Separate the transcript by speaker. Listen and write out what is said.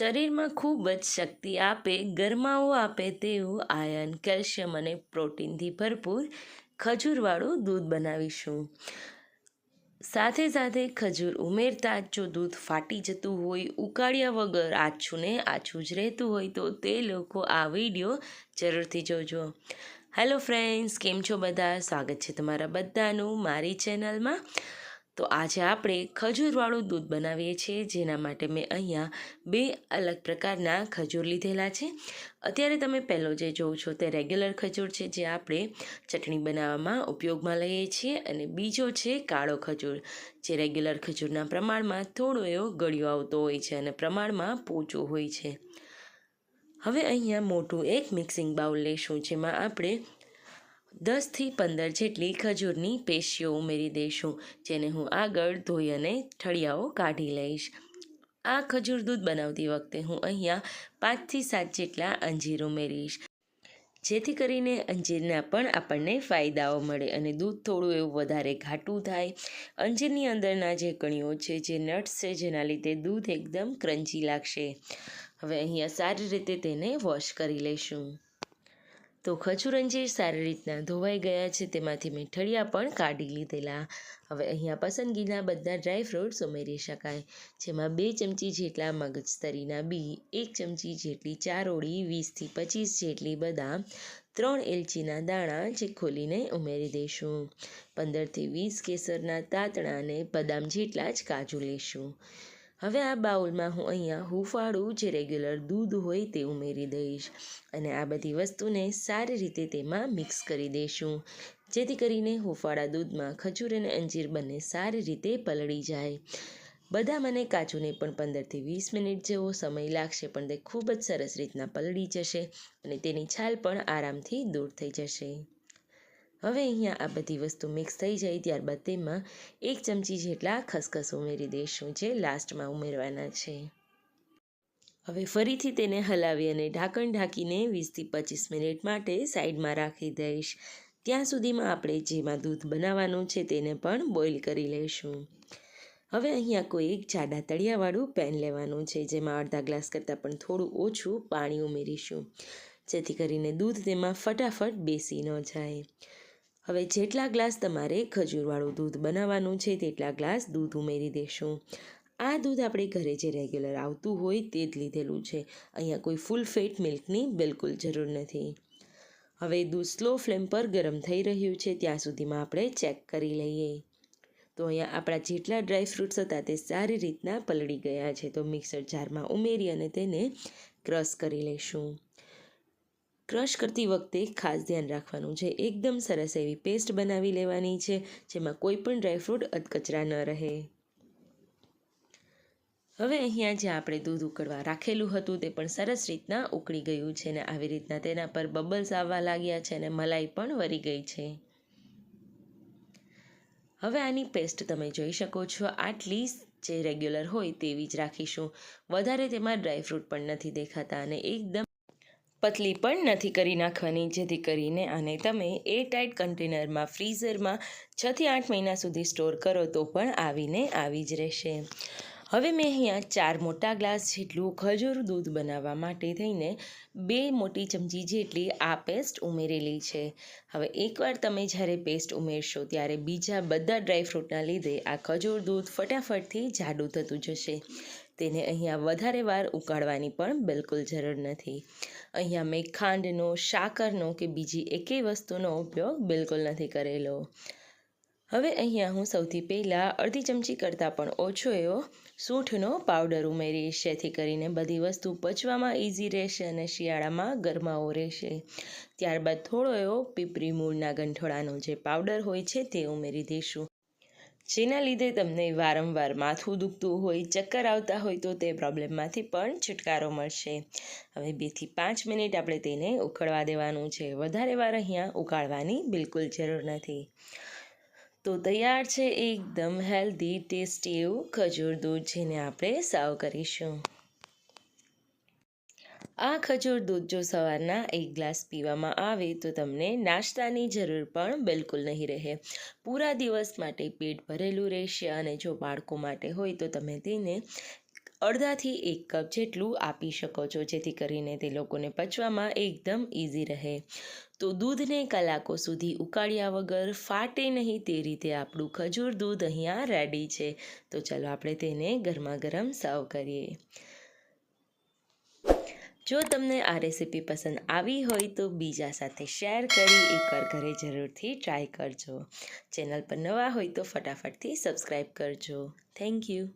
Speaker 1: શરીરમાં ખૂબ જ શક્તિ આપે, ગરમાવો આપે તેવું આયન, કેલ્શિયમ અને પ્રોટીનથી ભરપૂર ખજૂરવાળું દૂધ બનાવીશું. સાથે સાથે ખજૂર ઉમેરતા જો દૂધ ફાટી જતું હોય, ઉકાળ્યા વગર આછું ને આછું જ રહેતું હોય તો તે લોકો આ વીડિયો જરૂરથી જોજો. હેલો ફ્રેન્ડ્સ કેમ છો બધા? સ્વાગત છે તમારા બધાનું મારી ચેનલમાં તો આજે આપણે ખજૂરવાળું દૂધ બનાવીએ છીએ. જેના માટે મેં અહીંયા બે અલગ પ્રકારના ખજૂર લીધેલા છે. અત્યારે તમે પહેલો જે જોવો છો તે રેગ્યુલર ખજૂર છે, જે આપણે ચટણી બનાવવામાં ઉપયોગમાં લઈએ છીએ. અને બીજો છે કાળો ખજૂર, જે રેગ્યુલર ખજૂરના પ્રમાણમાં થોડો એવો ગળ્યો આવતો હોય છે અને પ્રમાણમાં પોચો હોય છે. હવે અહીંયા મોટું એક મિક્સિંગ બાઉલ લઈશું જેમાં આપણે દસથી પંદર જેટલી ખજૂરની પેશીઓ ઉમેરી દઈશું, જેને હું આગળ ધોઈ અને ઠળિયાઓ કાઢી લઈશ. આ ખજૂર દૂધ બનાવતી વખતે હું અહીંયા પાંચથી સાત જેટલા અંજીર ઉમેરીશ. જેથી કરીને અંજીરના પણ આપણને ફાયદાઓ મળે અને દૂધ થોડું એવું વધારે ઘાટું થાય. અંજીરની અંદરના જે કણીઓ છે, જે નટ્સ છે, જેના લીધે દૂધ એકદમ ક્રંચી લાગશે. હવે અહીંયા સારી રીતે તેને વોશ કરી લઈશું. તો ખજૂર અંજીર સારી રીતના ધોવાઈ ગયા છે, તેમાંથી મેં ઠળિયા પણ કાઢી લીધેલા. હવે અહીંયા પસંદગીના બધા ડ્રાય ફ્રૂટ્સ ઉમેરી શકાય, જેમાં બે ચમચી જેટલા મગજતરીના બી, એક ચમચી જેટલી ચારોળી, વીસથી પચીસ જેટલી બદામ, ત્રણ એલચીના દાણા જે ખોલીને ઉમેરી દઈશું. પંદરથી વીસ કેસરના તાતણા અને બદામ જેટલા જ કાજુ લઈશું હવે આ બાઉલમાં હું અહીંયા હુંફાળું જે રેગ્યુલર દૂધ હોય તે ઉમેરી દઈશ અને આ બધી વસ્તુને સારી રીતે તેમાં મિક્સ કરી દઈશું. જેથી કરીને હુંફાળા દૂધમાં ખજૂર અને અંજીર બંને સારી રીતે પલળી જાય. બધા મને કાજુને પણ પંદરથી વીસ મિનિટ જેવો સમય લાગશે પણ તે ખૂબ જ સરસ રીતના પલળી જશે અને તેની છાલ પણ આરામથી દૂર થઈ જશે. હવે અહીંયા આ બધી વસ્તુ મિક્સ થઈ જાય ત્યારબાદ તેમાં એક ચમચી જેટલા ખસખસ ઉમેરી દઈશું જે લાસ્ટમાં ઉમેરવાના છે. હવે ફરીથી તેને હલાવી અને ઢાંકણ ઢાંકીને વીસથી પચીસ મિનિટ માટે સાઈડમાં રાખી દઈશ. ત્યાં સુધીમાં આપણે જેમાં દૂધ બનાવવાનું છે તેને પણ બોઇલ કરી લઈશું. હવે અહીંયા કોઈ એક જાડા તળિયાવાળું પેન લેવાનું છે, જેમાં અડધા ગ્લાસ કરતાં પણ થોડું ઓછું પાણી ઉમેરીશું, જેથી કરીને દૂધ તેમાં ફટાફટ બેસી ન જાય. હવે જેટલા ગ્લાસ તમારે ખજૂરવાળું દૂધ બનાવવાનું છે, તેટલા ગ્લાસ દૂધ ઉમેરી દેશું. આ દૂધ આપણે ઘરે જે રેગ્યુલર આવતું હોય તે જ લીધેલું છે. અહીંયા કોઈ ફૂલ ફેટ મિલ્કની બિલકુલ જરૂર નથી. હવે દૂધ સ્લો ફ્લેમ પર ગરમ થઈ રહ્યું છે, ત્યાં સુધીમાં આપણે ચેક કરી લઈએ. તો અહીંયા આપણા જેટલા ડ્રાય ફ્રૂટ્સ હતા તે સારી રીતના પલળી ગયા છે. તો મિક્સર જારમાં ઉમેરી અને તેને ક્રશ કરી લઈશું. ક્રશ કરતી વખતે ખાસ ધ્યાન રાખવાનું છે. એકદમ સરસ એવી પેસ્ટ બનાવી લેવાની છે, જેમાં કોઈ પણ ડ્રાયફ્રૂટ અધકચરા ન રહે. હવે અહીંયા જે આપણે દૂધ ઉકળવા રાખેલું હતું તે પણ સરસ રીતના ઉકળી ગયું છે ને આવી રીતના તેના પર બબલ્સ આવવા લાગ્યા છે અને મલાઈ પણ વરી ગઈ છે. હવે આની પેસ્ટ તમે જોઈ શકો છો, આટલી જે રેગ્યુલર હોય તેવી જ રાખીશું. વધારે તેમાં ડ્રાયફ્રૂટ પણ નથી દેખાતા અને એકદમ પતલી પણ નથી કરી નાખવાની, જેથી કરીને આને તમે એરટાઇટ કન્ટેનરમાં, ફ્રીઝરમાં છથી આઠ મહિના સુધી સ્ટોર કરો તો પણ આવીને આવી જ રહેશે. હવે મેં અહીંયા ચાર મોટા ગ્લાસ જેટલું ખજૂર દૂધ બનાવવા માટે થઈને બે મોટી ચમચી જેટલી આ પેસ્ટ ઉમેરેલી છે. હવે એકવાર તમે જ્યારે પેસ્ટ ઉમેરશો ત્યારે બીજા બધા ડ્રાયફ્રૂટના લીધે આ ખજૂર દૂધ ફટાફટથી જાડું થતું જશે. તેને અહીંયા વધારે વાર ઉકાળવાની પણ બિલકુલ જરૂર નથી. અહીંયા મેં ખાંડનો સાકરનો કે બીજી એકેય વસ્તુનો ઉપયોગ બિલકુલ નથી કરેલો. હવે અહીંયા હું સૌથી પહેલાં અડધી ચમચી કરતાં પણ ઓછો એવો સૂંઠનો પાવડર ઉમેરીશ જેથી કરીને બધી વસ્તુ પચવામાં ઇઝી રહેશે અને શિયાળામાં ગરમાવો રહેશે. ત્યારબાદ થોડો એવો પીપરી મૂળના ગંઠોળાનો જે પાવડર હોય છે તે ઉમેરી દઈશું. જેના લીધે તમને વારંવાર માથું દુખતું હોય, ચક્કર આવતા હોય તો તે પ્રોબ્લેમમાંથી પણ છુટકારો મળશે. હવે બેથી પાંચ મિનિટ આપણે તેને ઉકળવા દેવાનું છે. વધારે વાર અહીંયા ઉકાળવાની બિલકુલ જરૂર નથી. તો તૈયાર છે એકદમ હેલ્ધી ટેસ્ટી એવું ખજૂર દૂધ જેને આપણે સાવ કરીશું. આ ખજૂર દૂધ જો સવારના એક ગ્લાસ પીવામાં આવે તો તમને નાસ્તાની જરૂર પણ બિલકુલ નહીં રહે. પૂરા દિવસ માટે પેટ ભરેલું રહેશે અને જો બાળકો માટે હોય તો તમે તેને અડધાથી એક કપ જેટલું આપી શકો છો, જેથી કરીને તે લોકોને પચવામાં એકદમ ઇઝી રહે. તો દૂધને કલાકો સુધી ઉકાળ્યા વગર ફાટે નહીં તે રીતે આપણું ખજૂર દૂધ અહીંયા રેડી છે. તો ચાલો આપણે તેને ગરમા ગરમ સર્વ કરીએ. જો તમને આ રેસીપી પસંદ આવી હોય તો બીજા સાથે શેર કરી એકવાર ઘરે જરૂરથી ટ્રાય કરજો. ચેનલ પર નવા હોય તો ફટાફટથી સબસ્ક્રાઈબ કરજો. Thank you